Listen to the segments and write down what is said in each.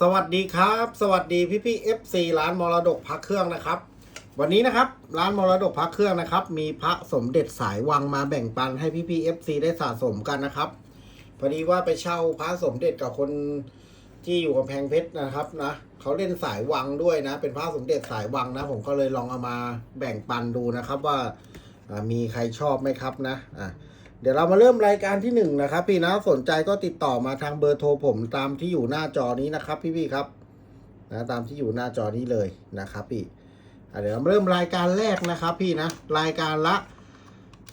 สวัสดีครับ สวัสดีพี่พี่เอฟซีร้านมรดกพักเครื่องนะครับ วันนี้นะครับร้านมรดกพักเครื่องนะครับ มีพระสมเด็จสายวังมาแบ่งปันให้พี่พี่เอฟซีได้สะสมกันนะครับพอดีว่าไปเช่าพระสมเด็จกับคนที่อยู่กำแพงเพชรนะครับนะเขาเล่นสายวังด้วยนะ เป็นพระสมเด็จสายวังนะ ผมก็เลยลองเอามาแบ่งปันดูนะครับว่าอ่ามีใครชอบไหมครับนะอะ เดี๋ยวเรามาเริ่มรายการที่หนึ่งนะครับ พี่นะสนใจก็ติดต่อมาทางเบอร์โทรผมตามที่อยู่หน้าจอนี้นะครับ พี่พี่ๆครับนะตามที่อยู่หน้าจอนี้เลยนะครับพี่เดี๋ยวเราเริ่มรายการแรกนะครับ พี่นะรายการละ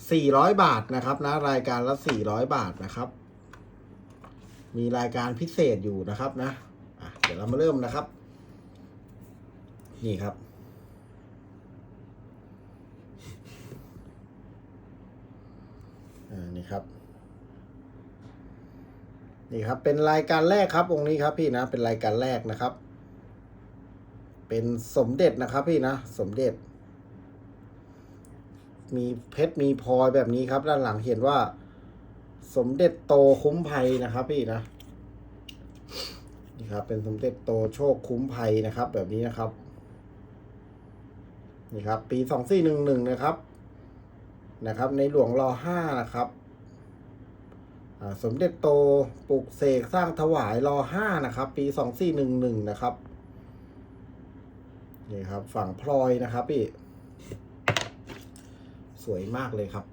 400 บาทนะครับนะรายการละ 400 บาทนะครับ มีรายการพิเศษอยู่นะครับนะะเดี๋ยวเรามาเริ่มนะครับ นี่ครับ อ่า นี่ครับ นี่ครับ เป็นรายการแรกครับองค์นี้ครับพี่นะ เป็นรายการแรกนะครับ เป็นสมเด็จนะครับพี่นะ สมเด็จ มีเพชรมีพลอยแบบนี้ครับ ด้านหลังเขียนว่า สมเด็จโตคุ้มภัยนะครับพี่นะ นี่ครับ เป็นสมเด็จโตโชคคุ้มภัยนะครับ แบบนี้นะครับ นี่ครับ ปีสองสี่หนึ่งหนึ่งนะครับนะครับในหลวงรอห้านะครับ สมเด็จโตปลุกเสกสร้างถวายรอห้านะครับ ปีสองสี่หนึ่งหนึ่งนะครับนี่ครับ ฝั่งพลอยนะครับพี่ สวยมากเลยครับ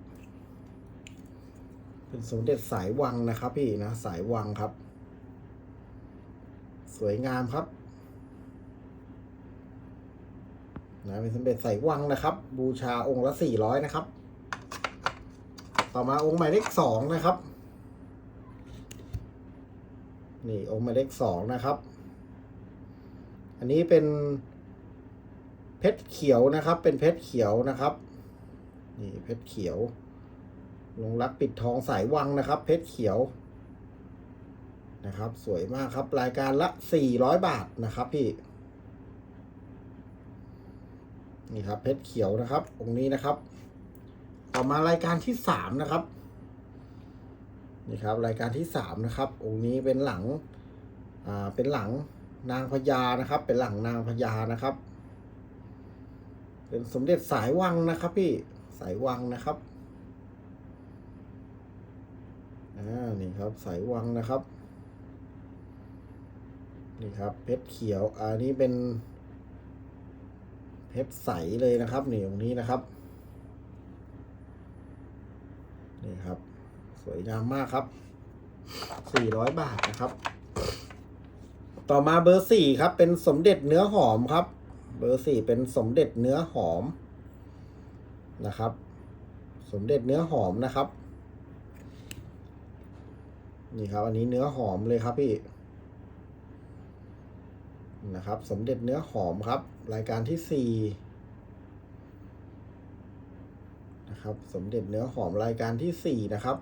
เป็นสมเด็จสายวังนะครับพี่นะสายวังครับ สวยงามครับนะเป็นสมเด็จสายวังนะครับ บูชาองค์ละสี่ร้อยนะครับ ต่อมาองค์หมายเลขสองนะครับ นี่องค์หมายเลขสองนะครับ อันนี้เป็นเพชรเขียวนะครับ เป็นเพชรเขียวนะครับ นี่เพชรเขียว ลงรักปิดทองสายวังนะครับ เพชรเขียวนะครับ สวยมากครับ รายการละสี่ร้อยบาทนะครับพี่ นี่ครับ เพชรเขียวนะครับองค์นี้นะครับ ต่อมารายการที่สามนะครับ นี่ครับรายการที่สามนะครับ องค์นี้เป็นหลังอ่าเป็นหลังนางพญานะครับ เป็นหลังนางพญานะครับ เป็นสมเด็จสายวังนะครับพี่สายวังนะครับอ่านี่ครับสายวังนะครับนี่ครับเพชรเขียวอันนี้เป็นเพชรใสเลยนะครับนี่ตรงนี้นะครับนี่ครับ สวยงามมากครับสี่ร้อยบาทนะครับ ต่อมาเบอร์สี่ครับ เป็นสมเด็จเนื้อหอมครับ เบอร์สี่เป็นสมเด็จเนื้อหอมนะครับ สมเด็จเนื้อหอมนะครับ นี่ครับ อันนี้เนื้อหอมเลยครับพี่นะครับ สมเด็จเนื้อหอมครับ รายการที่สี่นะครับ สมเด็จเนื้อหอมรายการที่สี่นะครับ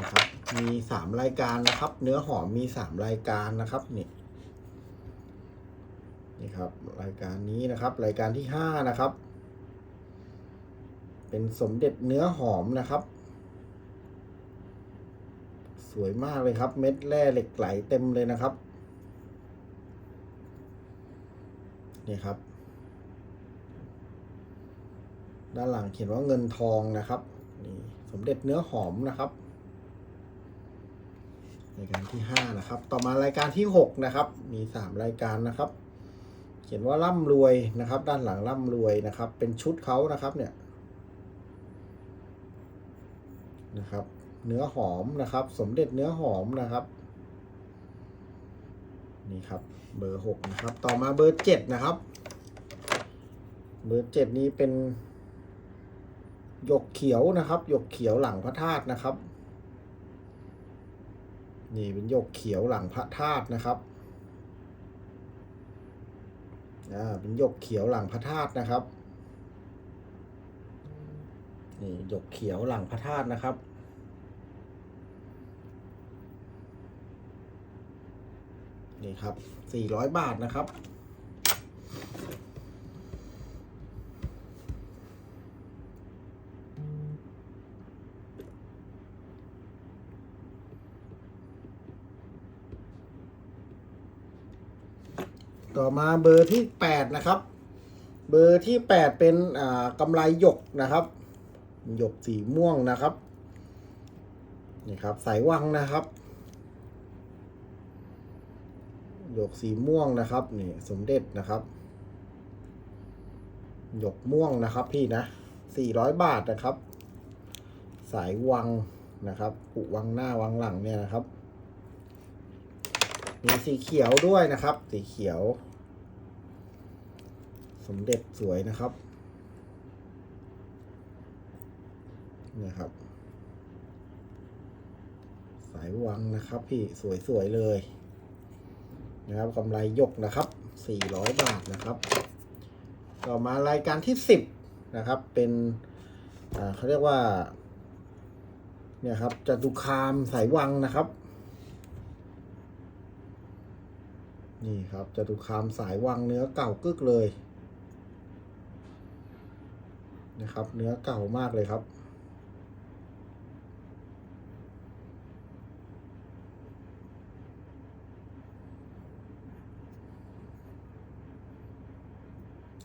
นะครับ มีสามรายการนะครับ เนื้อหอมมีสามรายการนะครับนี่นี่ครับ รายการนี้นะครับ รายการที่ห้านะครับ เป็นสมเด็จเนื้อหอมนะครับ สวยมากเลยครับ เม็ดแร่เหล็กไหลเต็มเลยนะครับนี่ครับ ด้านหลังเขียนว่าเงินทองนะครับนี่สมเด็จเนื้อหอมนะครับรายการที่ห้านะครับ ต่อมารายการที่หกนะครับ มีสามรายการนะครับ เขียนว่าร่ำรวยนะครับ ด้านหลังร่ำรวยนะครับ เป็นชุดเขานะครับเนี่ยนะครับ เนื้อหอมนะครับ สมเด็จเนื้อหอมนะครับนี่ครับ เบอร์หกนะครับ ต่อมาเบอร์เจ็ดนะครับ เบอร์เจ็ดนี้เป็น หยกเขียวนะครับ หยกเขียวหลังพระธาตุนะครับ นี่เป็นหยกเขียวหลังพระธาตุนะครับอ่าเป็นหยกเขียวหลังพระธาตุนะครับนี่หยกเขียวหลังพระธาตุนะครับนี่ครับสี่ร้อยบาทนะครับ ต่อมาเบอร์ที่แปดนะครับ เบอร์ที่แปดเป็นอ่ากำไรหยกนะครับ หยกสีม่วงนะครับ นี่ครับสายวังนะครับ หยกสีม่วงนะครับนี่สมเด็จนะครับ หยกม่วงนะครับพี่นะสี่ร้อยบาทนะครับ สายวังนะครับปุวังหน้าวังหลังเนี่ยนะครับ มีสีเขียวด้วยนะครับ สีเขียว สมเด็จสวยนะครับนี่ครับ สายวังนะครับ พี่สวยๆเลยนะครับกำไรยกนะครับ400 บาทนะครับ ต่อมารายการที่ 10 นะครับ เป็นอ่าเขาเรียกว่า เนี่ยครับจตุคามสายวังนะครับ นี่ครับจตุคามสายวังเนื้อเก่ากึกเลย นะครับ เนื้อเก่ามากเลยครับ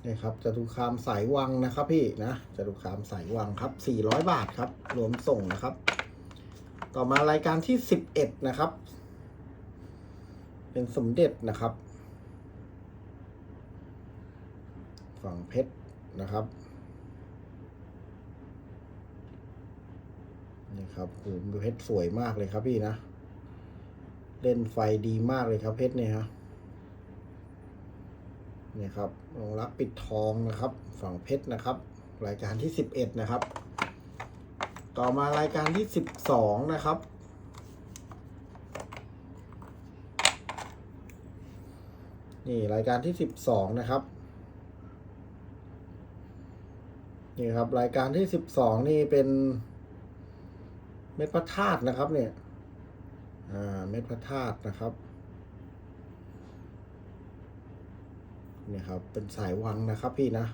นี่ครับจตุคามสายวังนะครับพี่นะจตุคามสายวังครับ 400 บาทครับ รวมส่งนะครับ ต่อมารายการที่ 11 นะครับ เป็นสมเด็จนะครับฝั่งเพชรนะครับ ครับโหเพชรสวยมากเลยครับพี่นะ เล่นไฟดีมากเลยครับเพชรเนี่ยฮะเนี่ยครับรองรับปิดทองนะครับ ฝั่งเพชรนะครับ รายการที่สิบเอ็ดนะครับ ต่อมารายการที่สิบสองนะครับนี่รายการที่สิบสองนะครับนี่ครับรายการที่สิบสองนี่เป็น ม็ดพระธาตุนะครับเนี่ย อ่า เม็ดพระธาตุนะครับ เนี่ยครับ เป็นสายวังนะครับพี่นะ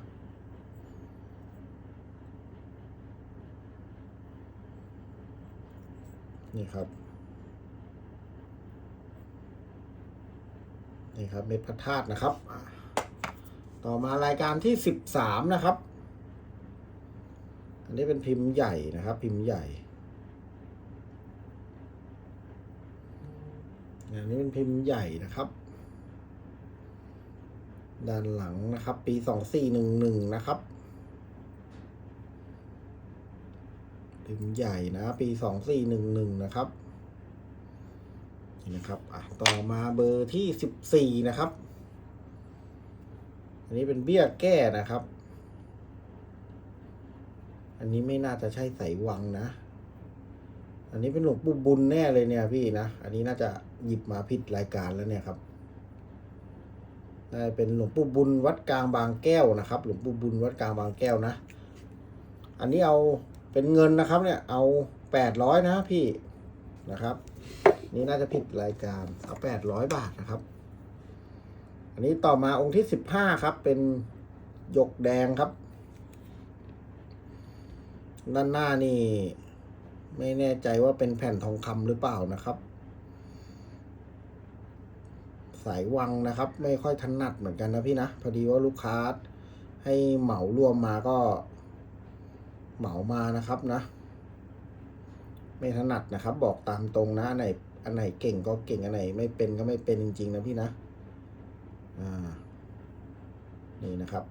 นี่ครับ นี่ครับ เม็ดพระธาตุนะครับ ต่อมารายการที่สิบสามนะครับ อันนี้เป็นพิมพ์ใหญ่นะครับ พิมพ์ใหญ่ อันนี้เป็นพิมพ์ใหญ่นะครับ ด้านหลังนะครับ ปีสองสี่หนึ่งหนึ่งนะครับ พิมพ์ใหญ่นะ ปีสองสี่หนึ่งหนึ่งนะครับนี่นะครับอะต่อมาเบอร์ที่สิบสี่นะครับ อันนี้เป็นเบี้ยแก้นะครับ อันนี้ไม่น่าจะใช่ใส่วังนะอันนี้เป็นหลวงปู่บุญแน่เลยเนี่ยพี่นะ อันนี้น่าจะ หยิบมาผิดรายการแล้วเนี่ยครับได้เป็นหลวงปู่บุญวัดกลางบางแก้วนะครับ หลวงปู่บุญวัดกลางบางแก้วนะ อันนี้เอาเป็นเงินนะครับเนี่ยเอาแปดร้อยนะพี่นะครับ นี่น่าจะผิดรายการเอาแปดร้อยบาทนะครับ อันนี้ต่อมาองค์ที่สิบห้าครับ เป็นหยกแดงครับ ด้านหน้านี่ ไม่แน่ใจว่าเป็นแผ่นทองคำหรือเปล่านะครับ สายวังนะครับ ไม่ค่อยถนัดเหมือนกันนะพี่นะ พอดีว่าลูกค้าให้เหมารวมมาก็เหมามานะครับนะ ไม่ถนัดนะครับ บอกตามตรงนะอันไหนอันไหนเก่งก็เก่งอันไหน ไม่เป็นก็ไม่เป็นจริง ๆ นะพี่นะอ่านี่นะครับ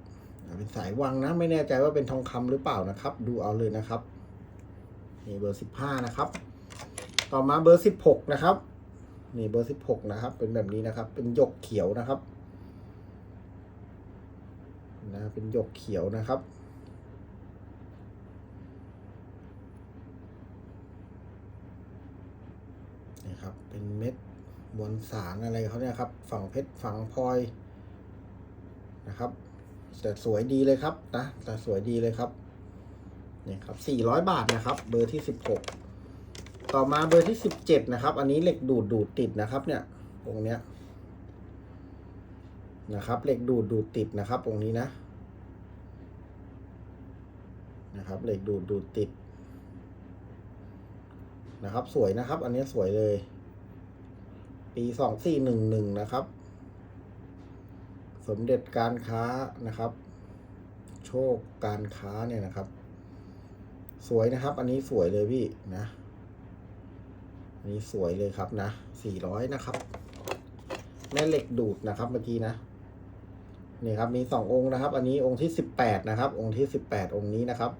เป็นสายวังนะ ไม่แน่ใจว่าเป็นทองคำหรือเปล่านะครับ ดูเอาเลยนะครับนี่เบอร์สิบห้านะครับ ต่อมาเบอร์สิบหกนะครับ นี่เบอร์สิบหกนะครับ เป็นแบบนี้นะครับ เป็นหยกเขียวนะครับนะเป็นหยกเขียวนะครับ นี่ครับ เป็นเม็ดมวลสารอะไรเขาเนี่ยครับ ฝั่งเพชรฝั่งพลอยนะครับ แต่สวยดีเลยครับนะ แต่สวยดีเลยครับ นี่ครับสี่ร้อยบาทนะครับ เบอร์ที่สิบหก ต่อมาเบอร์ที่สิบเจ็ดนะครับ อันนี้เหล็กดูดดูดติดนะครับ เนี่ยตรงเนี้ยนะครับเหล็กดูดดูดติดนะครับตรงนี้นะนะครับเหล็กดูดดูดติดนะครับ สวยนะครับ อันนี้สวยเลย ปีสองสี่หนึ่งหนึ่งนะครับ สมเด็จการค้านะครับ โชคการค้าเนี่ยนะครับ สวยนะครับ อันนี้สวยเลยพี่นะ นี้สวยเลยครับนะสี่ร้อยนะครับ แม่เหล็กดูดนะครับเมื่อกี้นะนี่ครับมีสององค์นะครับ อันนี้องค์ที่สิบแปดนะครับ องค์ที่สิบแปดองค์นี้นะครับ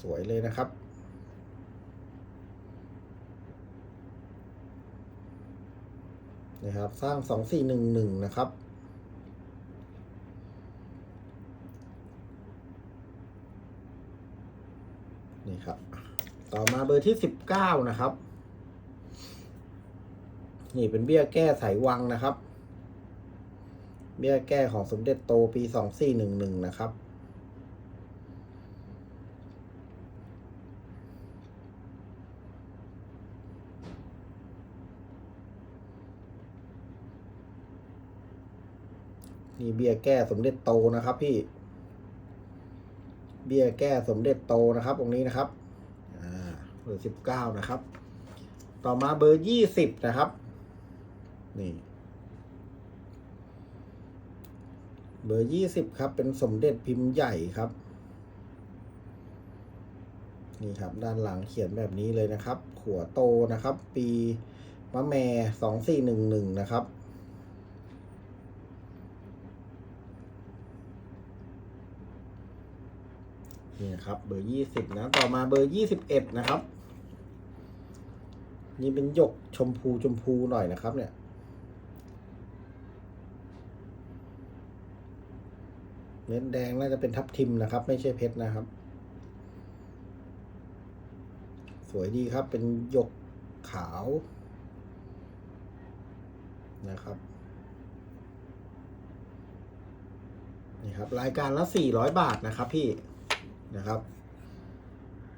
สวยเลยนะครับนะครับ สร้างสองสี่หนึ่งหนึ่งนะครับ นี่ครับ ต่อมาเบอร์ที่สิบเก้านะครับ นี่เป็นเบี้ยแก้สายวังนะครับ เบี้ยแก้ของสมเด็จโตปีสองสี่หนึ่งหนึ่งนะครับนี่เบี้ยแก้สมเด็จโตนะครับพี่ เบี้ยแก้สมเด็จโตนะครับ ตรงนี้นะครับาเบอร์สิบเก้านะครับ ต่อมาเบอร์ยี่สิบนะครับ นี่ เบอร์ยี่สิบครับ เป็นสมเด็จพิมพ์ใหญ่ครับ นี่ครับ ด้านหลังเขียนแบบนี้เลยนะครับ ขัวโตนะครับ ปีมะแม่สองสี่หนึ่งหนึ่งนะครับนี่ครับเบอร์ยี่สิบนะ ต่อมาเบอร์ยี่สิบเอ็ดนะครับ นี่เป็นหยกชมพูชมพูหน่อยนะครับ เนี่ย เม็ดแดงน่าจะเป็นทับทิมนะครับ ไม่ใช่เพชรนะครับ สวยดีครับเป็นหยกขาวนะครับนี่ครับ รายการละสี่ร้อยบาทนะครับพี่นะครับ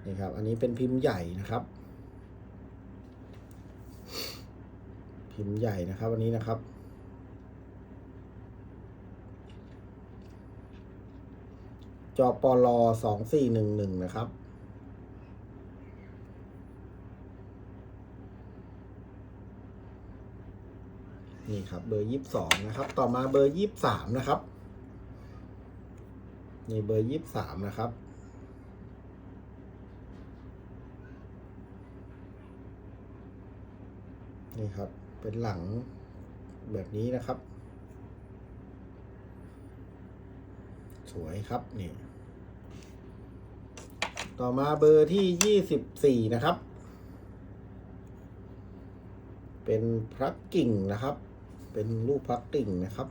นี่ครับ อันนี้เป็นพิมพ์ใหญ่นะครับ พิมพ์ใหญ่นะครับอันนี้นะครับ จอปลสองสี่หนึ่งหนึ่งนะครับ นี่ครับเบอร์ยี่สิบสองนะครับ ต่อมาเบอร์ยี่สิบสามนะครับนี่เบอร์ยี่สิบสามนะครับนี่ครับ เป็นหลังแบบนี้นะครับ สวยครับนี่ต่อมาเบอร์ที่ยี่สิบสี่นะครับ เป็นพระกิ่งนะครับ เป็นรูปพระกิ่งนะครับ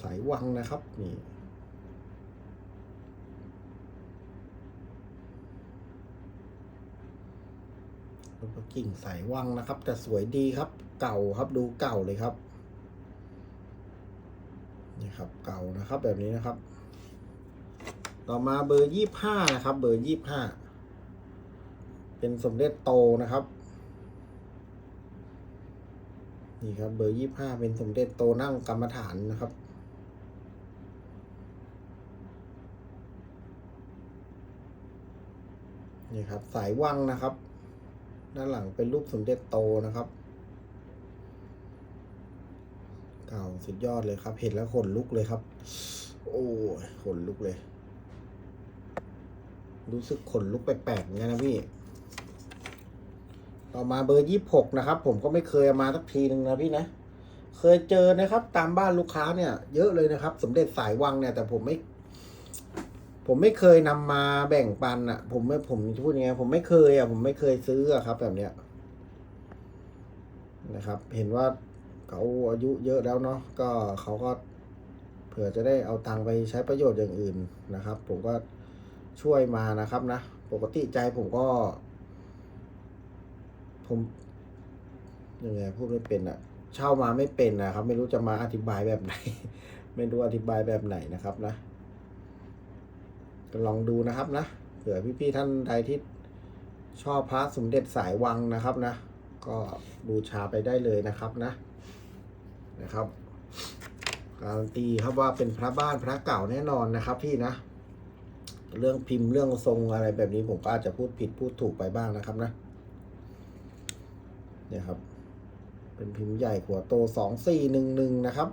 สายวังนะครับนี่ รูปพระ กิ่งสายวังนะครับ แต่สวยดีครับ เก่าครับดูเก่าเลยครับนี่ครับ เก่านะครับแบบนี้นะครับ ต่อมาเบอร์ยี่ห้านะครับ เบอร์ยี่ห้าเป็นสมเด็จโตนะครับนี่ครับ เบอร์ยี่ห้าเป็นสมเด็จโตนั่งกรรมฐานนะครับนี่ครับ สายวังนะครับ ด้านหลังเป็นรูปสมเด็จโตนะครับ เก่าสุดยอดเลยครับ เห็นแล้วขนลุกเลยครับ โอ้ยขนลุกเลย รู้สึกขนลุกแปลกๆเหมือนกันนะพี่ ต่อมาเบอร์ยี่หกนะครับ ผมก็ไม่เคยมาสักทีหนึ่งนะพี่นะเคยเจอนะครับ ตามบ้านลูกค้าเนี่ย เยอะเลยนะครับ สมเด็จสายวังเนี่ยแต่ผมไม่ ผมไม่เคยนำมาแบ่งปันอะ ผมไม่ผมพูดยังไงผมไม่เคยอะ ผมไม่เคยซื้ออะครับ แบบเนี้ยนะครับ เห็นว่าเขาอายุเยอะแล้วเนาะก็เขาก็เผื่อจะได้เอาตังค์ไปใช้ประโยชน์อย่างอื่นนะครับ ผมก็ช่วยมานะครับนะปกติใจผมก็ ผมยังไงพูดไม่เป็นอะเช่ามาไม่เป็นนะครับ ไม่รู้จะมาอธิบายแบบไหน ไม่รู้อธิบายแบบไหนนะครับนะ ลองดูนะครับนะเผื่อพี่ๆท่านใดที่ชอบพระสมเด็จสายวังนะครับนะ ก็บูชาไปได้เลยนะครับนะนะครับการันตีครับว่าเป็นพระบ้านพระเก่าแน่นอนนะครับ พี่นะ เรื่องพิมพ์เรื่องทรงอะไรแบบนี้ผมก็อาจจะพูดผิดพูดถูกไปบ้างนะครับนะเนี่ยครับ เป็นพิมพ์ใหญ่หัวโตสองสี่หนึ่งหนึ่งนะครับ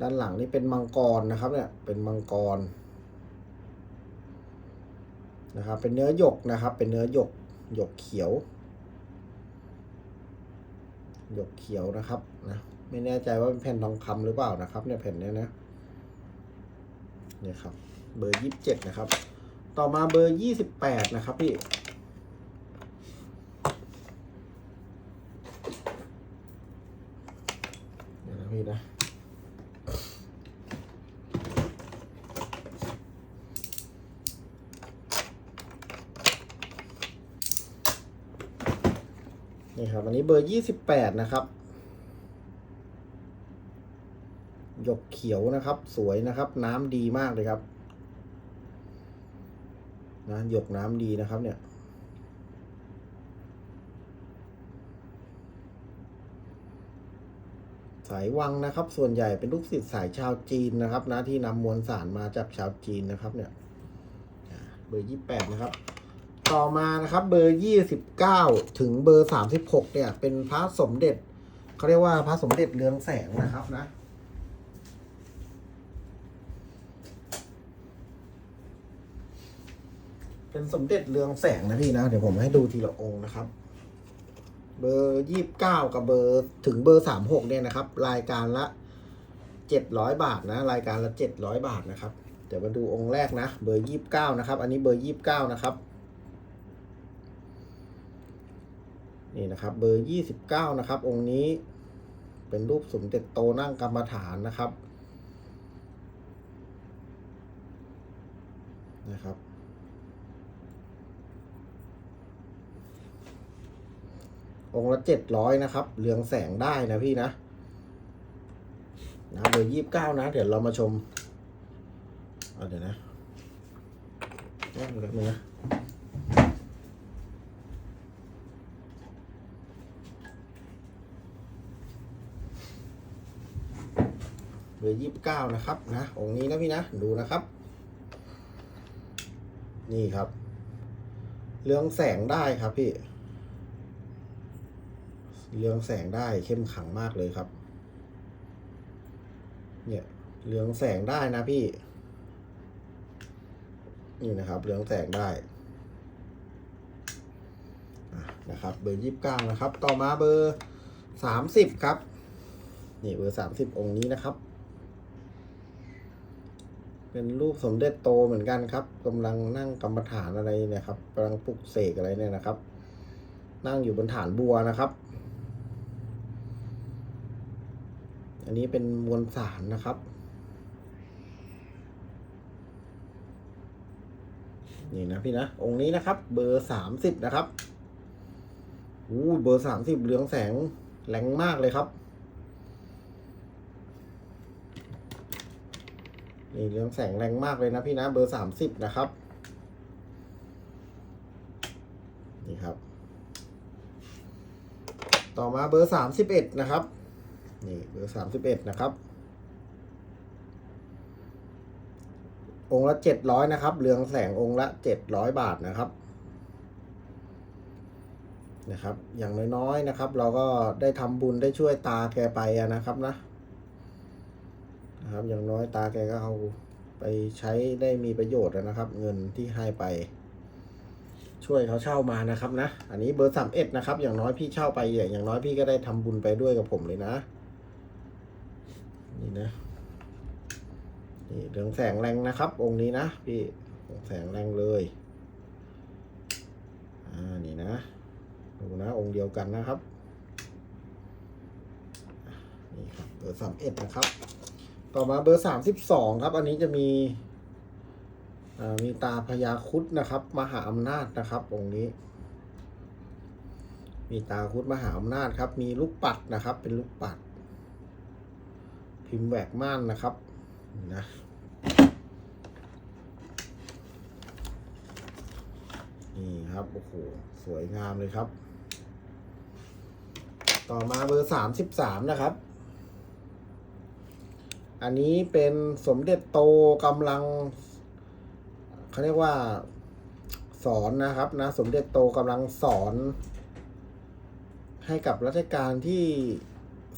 ด้านหลังนี่เป็นมังกรนะครับเนี่ยเป็นมังกรนะครับเป็นเนื้อหยกนะครับ เป็นเนื้อหยกหยกเขียวหยกเขียวนะครับนะไม่แน่ใจว่าเป็นแผ่นทองคำหรือเปล่านะครับ เนี่ยแผ่นเนี้ยนะเนี่ยครับ เบอร์ยี่สิบเจ็ดนะครับ ต่อมาเบอร์ยี่สิบแปดนะครับพี่ เดี๋ยวนะพี่นะ นี่ครับ อันนี้ เบอร์ยี่สิบแปดนะครับหยกเขียวนะครับ สวยนะครับ น้ำดีมากเลยครับนะหยกน้ำดีนะครับ เนี่ย สายวังนะครับ ส่วนใหญ่เป็นลูกศิษย์สายชาวจีนนะครับ นะที่นำมวลสารมาจากชาวจีนนะครับ เนี่ยเบอร์ยี่แปดนะครับ ต่อมานะครับเบอร์ยี่สิบเก้าถึงเบอร์สามสิบหกเนี่ย เป็นพระสมเด็จเขาเรียกว่าพระสมเด็จเรืองแสงนะครับนะ เป็นสมเด็จเรืองแสงนะพี่นะ เดี๋ยวผมให้ดูทีละองค์นะครับ เบอร์ยี่บเก้ากับเบอร์ถึงเบอร์สามหกเนี่ยนะครับ รายการละเจ็ดร้อยบาทนะ รายการละเจ็ดร้อยบาทนะครับ เดี๋ยวมาดูองค์แรกนะ เบอร์ยี่บเก้านะครับ อันนี้เบอร์ยี่บเก้านะครับ นี่นะครับ เบอร์ยี่สิบเก้านะครับ องค์นี้เป็นรูปสมเด็จโตนั่งกรรมฐานนะครับนะครับ องค์ละเจ็ดร้อยนะครับ เรืองแสงได้นะพี่นะนะเบอร์ยี่สิบเก้านะ เดี๋ยวเรามาชม เอาเดี๋ยวนะแป๊บนึงนะ เบอร์ยี่สิบเก้านะครับนะองค์นี้นะพี่นะดูนะครับ นี่ครับ เรืองแสงได้ครับพี่ เรืองแสงได้เข้มขังมากเลยครับ เนี่ยเรืองแสงได้นะพี่ นี่นะครับเรืองแสงได้นะครับเบอร์ยี่สิบเก้านะครับ ต่อมาเบอร์สามสิบครับ นี่เบอร์สามสิบองค์นี้นะครับ เป็นรูปสมเด็จโตเหมือนกันครับกำลังนั่งกรรมฐานอะไรเนี่ยครับกำลังปลุกเสกอะไรเนี่ยนะครับ นั่งอยู่บนฐานบัวนะครับ อันนี้เป็นมวลสารนะครับนี่นะพี่นะ องค์นี้นะครับ เบอร์สามสิบนะครับอู้เบอร์สามสิบเรืองแสงแรงมากเลยครับ นี่เรืองแสงแรงมากเลยนะพี่นะเบอร์สามสิบนะครับ นี่ครับ ต่อมาเบอร์สามสิบเอ็ดนะครับ นี่เบอร์สามสิบเอ็ดนะครับ องละเจ็ดร้อยนะครับ เรืองแสงองละเจ็ดร้อยบาทนะครับ นะครับ อย่างน้อยๆนะครับ เราก็ได้ทำบุญได้ช่วยตาแกไปนะครับนะ นะครับ อย่างน้อยตาแกก็เอาไปใช้ได้มีประโยชน์นะครับ เงินที่ให้ไป ช่วยเขาเช่ามานะครับนะ อันนี้เบอร์สามเอ็ดนะครับ อย่างน้อยพี่เช่าไปอย่างน้อยพี่ก็ได้ทำบุญไปด้วยกับผมเลยนะ นี่นะนี่เรืองแสงแรงนะครับ องค์นี้นะพี่แสงแรงเลยอ่านี่นะดูนะองค์เดียวกันนะครับนี่ครับเบอร์สามเอ็ดนะครับ ต่อมาเบอร์สามสิบสองครับ อันนี้จะมีมีตาพญาคุดนะครับ มหาอำนาจนะครับองค์นี้ มีตาคุดมหาอำนาจครับ มีลูกปัดนะครับ เป็นลูกปัด พิมพ์แหวกม่านนะครับนะนี่ครับโอ้โหสวยงามเลยครับ ต่อมาเบอร์สามสิบสามนะครับ อันนี้เป็นสมเด็จโตกำลังเขาเรียกว่าสอนนะครับนะสมเด็จโตกำลังสอน ให้กับรัชกาลที่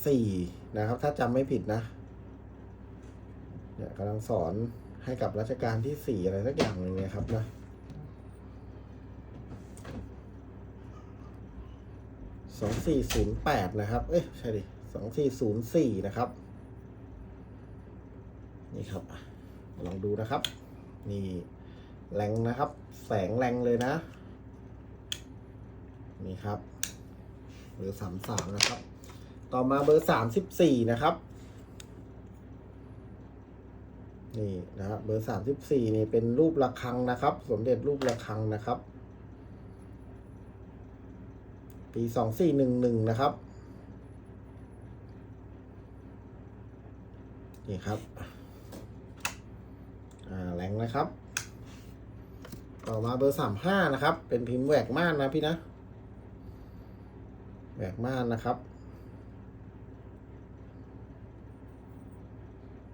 สี่นะครับ ถ้าจำไม่ผิดนะเนี่ยกำลังสอนให้กับรัชกาลที่สี่อะไรสักอย่างหนึ่งนะครับนะสองสี่ศูนย์แปดนะครับ เอ้ยใช่ดิสองสี่ศูนย์สี่นะครับ นี่ครับลองดูนะครับ นี่แรงนะครับ แสงแรงเลยนะ นี่ครับเบอร์สามสามนะครับ ต่อมาเบอร์สามสิบสี่นะครับ นี่นะครับเบอร์สามสิบสี่นี่เป็นรูประฆังนะครับ สมเด็จรูประฆังนะครับ ปีสองสี่หนึ่งหนึ่งนะครับ นี่ครับ งนะครับ ต่อมาเบอร์สามห้านะครับ เป็นพิมพ์แหวกม่านนะพี่นะ แหวกม่านนะครับ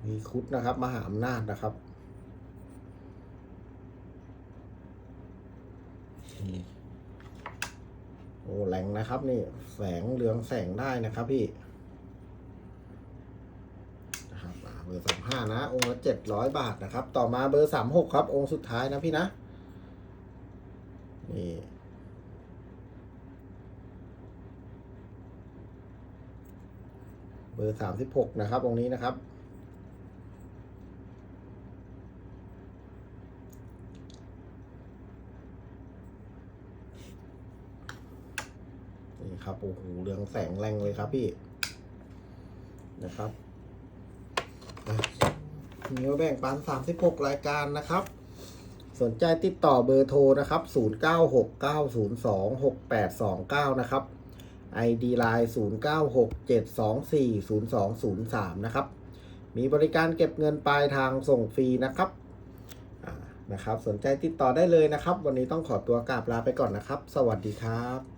มีคุดนะครับมหาอำนาจนะครับโอ้แหลงนะครับ นี่แสงเรืองแสงได้นะครับพี่นะครั บอ่าเบอร์สามห้านะ องค์ละเจ็ดร้อยบาทนะครับ ต่อมาเบอร์สามหกครับ องค์สุดท้ายนะพี่นะ นี่ เบอร์สามสิบหกนะครับ องค์นี้นะครับ นี่ครับ โอ้โห เรืองแสงแรงเลยครับพี่ นะครับ มีมาแบ่งปันสามสิบหกรายการนะครับ สนใจติดต่อเบอร์โทรนะครับ 0 9 6 9 0 2 6 8 2 9 นะครับ ID Line 0 9 6 7 2 4 0 2 0 3 นะครับ มีบริการเก็บเงินปลายทางส่งฟรีนะครับนะครับ สนใจติดต่อได้เลยนะครับ วันนี้ต้องขอตัวกราบลาไปก่อนนะครับ สวัสดีครับ